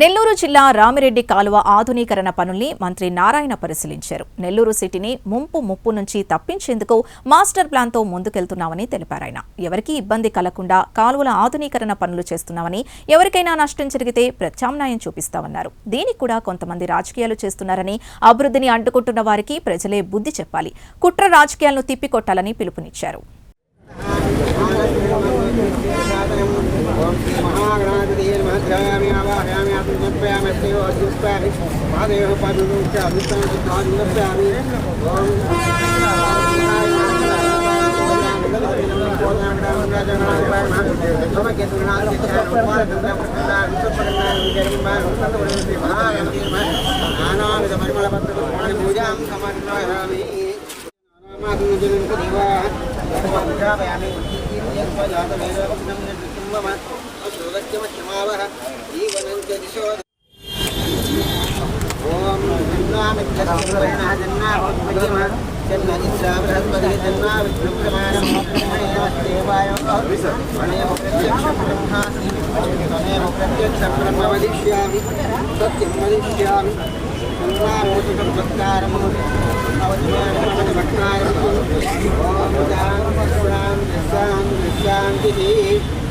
నెల్లూరు జిల్లా రామిరెడ్డి కాలువ ఆధునీకరణ పనుల్ని మంత్రి నారాయణ పరిశీలించారు. నెల్లూరు సిటీని ముంపు ముప్పు నుంచి తప్పించేందుకు మాస్టర్ ప్లాన్తో ముందుకెళ్తున్నామని తెలిపారాయన ఎవరికీ ఇబ్బంది కలగకుండా కాలువల ఆధునీకరణ పనులు చేస్తున్నామని ఎవరికైనా నష్టం జరిగితే ప్రత్యామ్నాయం చూపిస్తామన్నారు. దీనికి కూడా కొంతమంది రాజకీయాలు చేస్తున్నారని అభివృద్ధిని అడ్డుకుంటున్న వారికి ప్రజలే బుద్ధి చెప్పాలి. కుట్ర రాజకీయాలను తిప్పికొట్టాలని పిలుపునిచ్చారు. महागणाधिमहद्रायामिवाहयामि अभिज्ञप्यामस्तेव अध्युष्पामि पादेव पदुच्च अभिष्टां चित्राधिगप्यामि नानाविधपरिमलपत्रपूजां समन्वयामि नानामात्मजनं देवाः पूजापयामि जातवेदभग्नं అధ్యుష్పామి పాదయోః పాదయోశ్చ అధిష్టానం సిద్ధాధిపత్యామి ఓం పూజాం సమన్వయామి ప్రత్యక్ష సత్యం వదిష్యామి హరి ఓం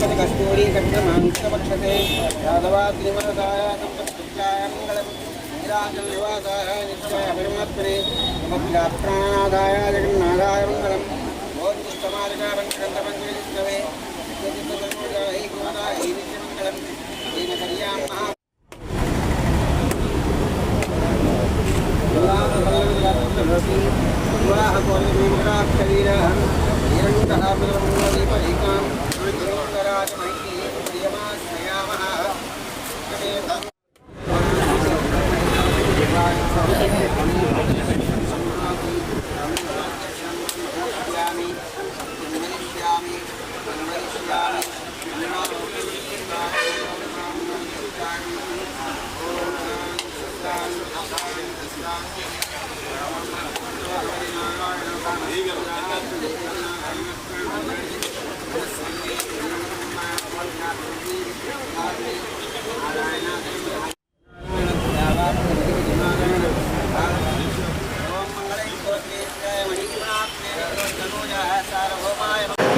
అమలాపతి కస్తూరి కట్టమాంసపక్షతే యాదవాద్రిమరదాయ సంపత్యాయ మంగళం నిరాజన నివాసాయ నిత్యాయ పరమాత్మనే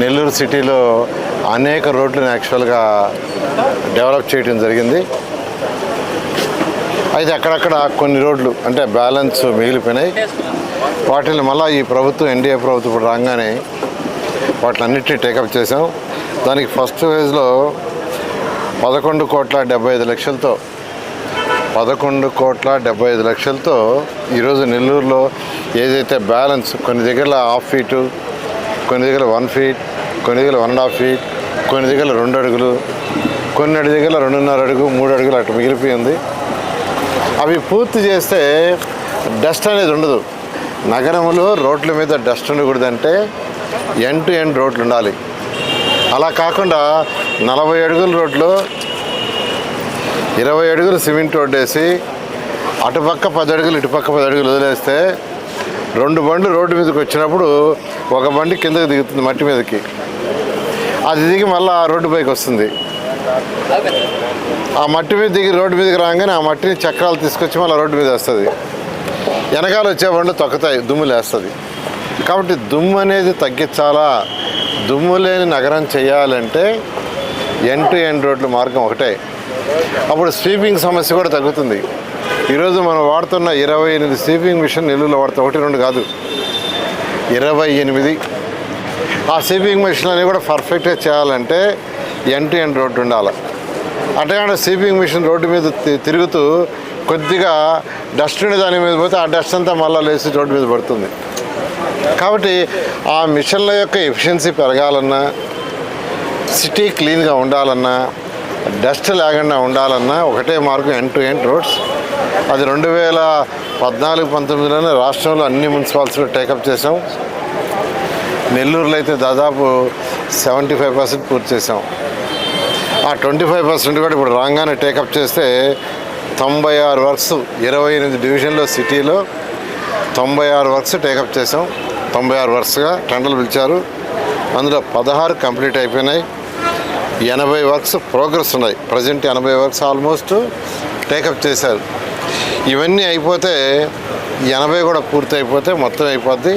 నెల్లూరు సిటీలో అనేక రోడ్లను యాక్చువల్గా డెవలప్ చేయడం జరిగింది. అయితే అక్కడక్కడ కొన్ని రోడ్లు అంటే బ్యాలెన్స్ మిగిలిపోయినాయి. వాటిని మళ్ళీ ఈ ప్రభుత్వం ఎన్డీఏ ప్రభుత్వం ఇప్పుడు రాగానే వాటిలన్నిటిని టేకప్ చేసాం దానికి ఫస్ట్ ఫేజ్లో పదకొండు కోట్ల డెబ్బై ఐదు లక్షలతో పదకొండు కోట్ల డెబ్బై ఐదు లక్షలతో ఈరోజు నెల్లూరులో ఏదైతే బ్యాలెన్స్ కొన్ని దగ్గర హాఫ్ ఫీటు కొన్ని దగ్గర వన్ ఫీట్ కొన్ని దగ్గర వన్ అండ్ హాఫ్ ఫీట్ కొన్ని దగ్గర రెండు అడుగులు కొన్ని దగ్గర రెండున్నర అడుగు మూడు అడుగులు అటు మిగిలిపోయింది. అవి పూర్తి చేస్తే డస్ట్ అనేది ఉండదు. నగరంలో రోడ్ల మీద డస్ట్ ఉండకూడదంటే ఎండ్ టు ఎండ్ రోడ్లు ఉండాలి. అలా కాకుండా నలభై అడుగుల రోడ్లు ఇరవై అడుగులు సిమెంట్ రోడ్డు వేసి అటుపక్క పది అడుగులు ఇటుపక్క పది అడుగులు వదిలేస్తే రెండు బండ్లు రోడ్డు మీదకి వచ్చినప్పుడు ఒక బండి కిందకి దిగుతుంది మట్టి మీదకి. అది దిగి మళ్ళీ ఆ రోడ్డు పైకి వస్తుంది. ఆ మట్టి మీద దిగి రోడ్డు మీదకి రాగానే ఆ మట్టిని చక్రాలు తీసుకొచ్చి మళ్ళీ రోడ్డు మీద వస్తుంది. వెనకాల వచ్చే బండ్లు తొక్కుతాయి దుమ్ము లేస్తుంది. కాబట్టి దుమ్ము అనేది తగ్గించాలా? దుమ్ము లేని నగరం చేయాలంటే ఎన్ టు ఎన్ రోడ్ల మార్గం ఒకటే. అప్పుడు స్వీపింగ్ సమస్య కూడా తగ్గుతుంది. ఈరోజు మనం వాడుతున్న ఇరవై ఎనిమిది స్వీపింగ్ మిషన్ నెల్లూరులో వాడుతాం ఒకటి రెండు కాదు. ఇరవై ఎనిమిది. ఆ సీపింగ్ మిషన్ అనేవి కూడా పర్ఫెక్ట్గా చేయాలంటే ఎన్ టు ఎండ్ రోడ్డు ఉండాలి. అంటే సీపింగ్ మిషన్ రోడ్డు మీద తిరుగుతూ కొద్దిగా డస్ట్ ఉండే దాని మీద పోతే ఆ డస్ట్ అంతా మళ్ళీ లేచి రోడ్డు మీద పడుతుంది. కాబట్టి ఆ మిషన్ల యొక్క ఎఫిషియన్సీ పెరగాలన్నా సిటీ క్లీన్గా ఉండాలన్నా డస్ట్ లేకుండా ఉండాలన్నా ఒకటే మార్గం ఎండ్ టు ఎండ్ రోడ్స్. అది రెండు వేల పద్నాలుగు పంతొమ్మిదిలోనే రాష్ట్రంలో అన్ని మున్సిపాలిటీలు టేకప్ చేసాం నెల్లూరులో అయితే దాదాపు సెవెంటీ ఫైవ్ పర్సెంట్ పూర్తి చేసాం ఆ ట్వంటీ ఫైవ్ పర్సెంట్ కూడా ఇప్పుడు రాగానే టేకప్ చేస్తే తొంభై ఆరు వర్క్స్ ఇరవై ఎనిమిది డివిజన్లో సిటీలో తొంభై ఆరు వర్క్స్ టేకప్ చేసాం తొంభై ఆరు వర్క్స్గా టెండర్లు పిలిచారు. అందులో పదహారు కంప్లీట్ అయిపోయినాయి. ఎనభై వర్క్స్ ప్రోగ్రెస్ ఉన్నాయి. ప్రజెంట్ ఎనభై వర్క్స్ ఆల్మోస్ట్ టేకప్ చేశారు. ఇవన్నీ అయిపోతే ఎనభై కూడా పూర్తి అయిపోతే మొత్తం అయిపోద్ది.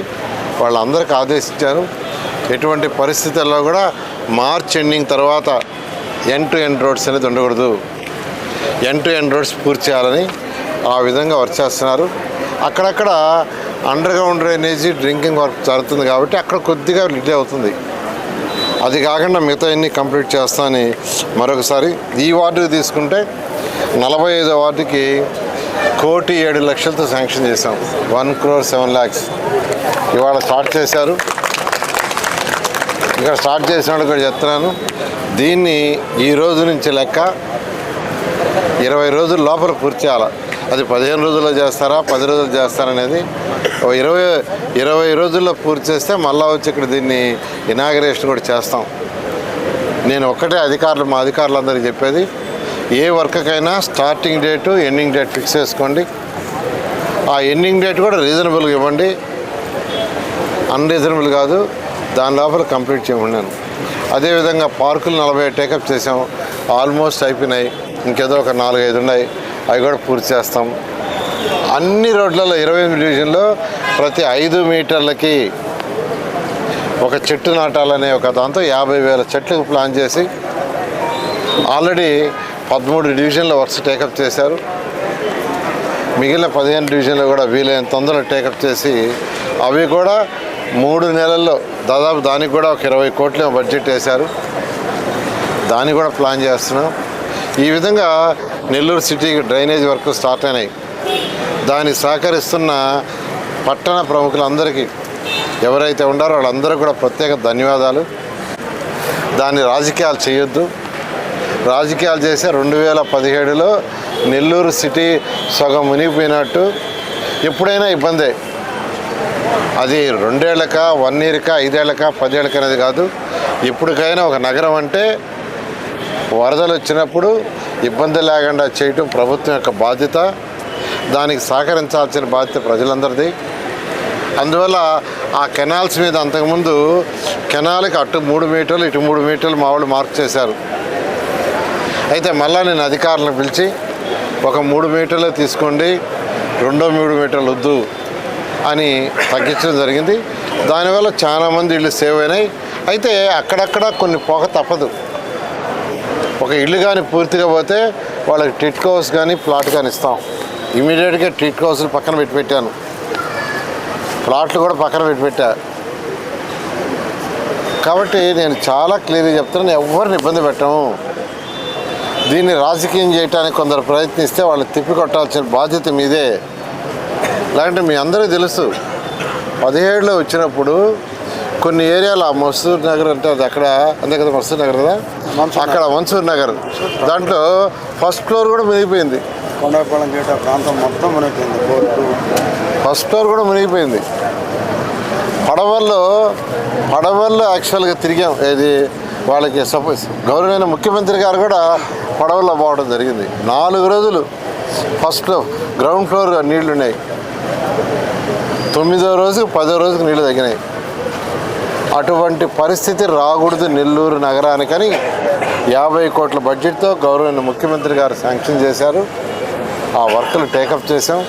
వాళ్ళందరికీ ఆదేశించారు. ఎటువంటి పరిస్థితుల్లో కూడా మార్చ్ ఎండింగ్ తర్వాత ఎన్ టు ఎండ్ రోడ్స్ అనేది ఉండకూడదు. ఎన్ టు ఎండ్ రోడ్స్ పూర్తి చేయాలని ఆ విధంగా వర్క్ చేస్తున్నారు. అక్కడక్కడ underground drainage drinking work జరుగుతుంది కాబట్టి అక్కడ కొద్దిగా డిలే అవుతుంది. అది కాకుండా మిగతా అన్ని కంప్లీట్ చేస్తామని మరొకసారి ఈ వార్డు తీసుకుంటే నలభై ఐదో వార్డుకి కోటి ఏడు లక్షలతో శాంక్షన్ చేశాం. వన్ క్రోర్ సెవెన్ ల్యాక్స్ ఇవాళ స్టార్ట్ చేశారు. ఇక్కడ స్టార్ట్ చేసిన వాళ్ళు కూడా చెప్తున్నాను. దీన్ని ఈ రోజు నుంచి లెక్క ఇరవై రోజుల లోపల పూర్తి చేయాలి. అది పదిహేను రోజుల్లో చేస్తారా పది రోజులు చేస్తారా అనేది ఓ ఇరవై ఇరవై రోజుల్లో పూర్తి చేస్తే మళ్ళా వచ్చి ఇక్కడ దీన్ని ఇనాగరేషన్ కూడా చేస్తాం. నేను ఒక్కటే అధికారులు మా అధికారులందరికీ చెప్పేది ఏ వర్క్కైనా starting date ending date fix చేసుకోండి. ఆ ఎండింగ్ డేట్ కూడా రీజనబుల్గా ఇవ్వండి. అన్రీజనబుల్ కాదు. దాని లోపల కంప్లీట్ చేయమన్నాను అదేవిధంగా పార్కులు నలభై టేకప్ చేసాం. ఆల్మోస్ట్ అయిపోయినాయి. ఇంకేదో ఒక నాలుగైదు ఉన్నాయి. అవి కూడా పూర్తి చేస్తాం. అన్ని రోడ్లలో ఇరవై ఎనిమిది డివిజన్లో ప్రతి ఐదు మీటర్లకి ఒక చెట్టు నాటాలనే ఒక దాంతో యాభై వేల చెట్లకు ప్లాన్ చేసి ఆల్రెడీ పదమూడు డివిజన్ల వర్క్స్ టేకప్ చేశారు. మిగిలిన పదిహేను డివిజన్లు కూడా వీలైన తొందరగా టేకప్ చేసి అవి కూడా మూడు నెలల్లో దాదాపు దానికి కూడా ఒక ఇరవై కోట్ల బడ్జెట్ వేశారు. దాన్ని కూడా ప్లాన్ చేస్తున్నాం. ఈ విధంగా నెల్లూరు సిటీకి డ్రైనేజ్ వర్క్ స్టార్ట్ అయినాయి. దాన్ని సహకరిస్తున్న పట్టణ ప్రముఖులందరికీ ఎవరైతే ఉండారో వాళ్ళందరూ కూడా ప్రత్యేక ధన్యవాదాలు. దాన్ని రాజకీయాలు చేయొద్దు. రాజకీయాలు చేసే రెండు వేల పదిహేడులో నెల్లూరు సిటీ సగం మునిగిపోయినట్టు ఎప్పుడైనా ఇబ్బందే. అది రెండేళ్ళక వన్ ఇయర్క ఐదేళ్ళక పదేళ్ళక అనేది కాదు. ఎప్పటికైనా ఒక నగరం అంటే వరదలు వచ్చినప్పుడు ఇబ్బంది లేకుండా చేయటం ప్రభుత్వం యొక్క బాధ్యత. దానికి సహకరించాల్సిన బాధ్యత ప్రజలందరిది. అందువల్ల ఆ కెనాల్స్ మీద అంతకుముందు కెనాల్కి అటు మూడు మీటర్లు ఇటు మూడు మీటర్లు మా వాళ్ళు మార్క్ చేశారు. అయితే మళ్ళా నేను అధికారులను పిలిచి ఒక మూడు మీటర్లు తీసుకోండి రెండో మూడు మీటర్లు వద్దు అని తగ్గించడం జరిగింది. దానివల్ల చాలామంది ఇళ్ళు సేవ్ అయినాయి. అయితే అక్కడక్కడ కొన్ని పొగ తప్పదు. ఒక ఇల్లు కానీ పూర్తిగా పోతే వాళ్ళకి టిట్ హౌస్ కానీ ప్లాట్ కానీ ఇస్తాం. ఇమీడియట్గా టిట్ హౌస్లు పక్కన పెట్టి పెట్టాను. ప్లాట్లు కూడా పక్కన పెట్టి పెట్టా. కాబట్టి నేను చాలా క్లియర్గా చెప్తున్నాను ఎవరిని ఇబ్బంది పెట్టాము దీన్ని రాజకీయం చేయడానికి కొందరు ప్రయత్నిస్తే వాళ్ళని తిప్పికొట్టాల్సిన బాధ్యత మీదే. లేదంటే మీ అందరికీ తెలుసు. పదిహేడులో వచ్చినప్పుడు కొన్ని ఏరియాలు ఆ మసూర్ నగర్ అంటే అది అక్కడ అంతే కదా మసూర్ నగర్ కదా? అక్కడ మన్సూర్ నగర్. దాంట్లో ఫస్ట్ ఫ్లోర్ కూడా మునిగిపోయింది. కొండపాలెం గేట ప్రాంతం మొత్తం మునిగిపోయింది ఫస్ట్ ఫ్లోర్ కూడా మునిగిపోయింది. పడవల్లో పడవల్లో యాక్చువల్గా తిరిగాం. ఇది వాళ్ళకి సపోజ్ గౌరవమైన ముఖ్యమంత్రి గారు కూడా పడవల్లో పోవడం జరిగింది. నాలుగు రోజులు ఫస్ట్ గ్రౌండ్ ఫ్లోర్ నీళ్ళు ఉన్నాయి తొమ్మిదో రోజు పదో రోజుకి నీళ్ళు తగ్గినాయి. అటువంటి పరిస్థితి రాకూడదు నెల్లూరు నగరానికని యాభై కోట్ల బడ్జెట్తో గౌరవ ముఖ్యమంత్రి గారు శాంక్షన్ చేశారు. ఆ వర్కులు టేకప్ చేసాం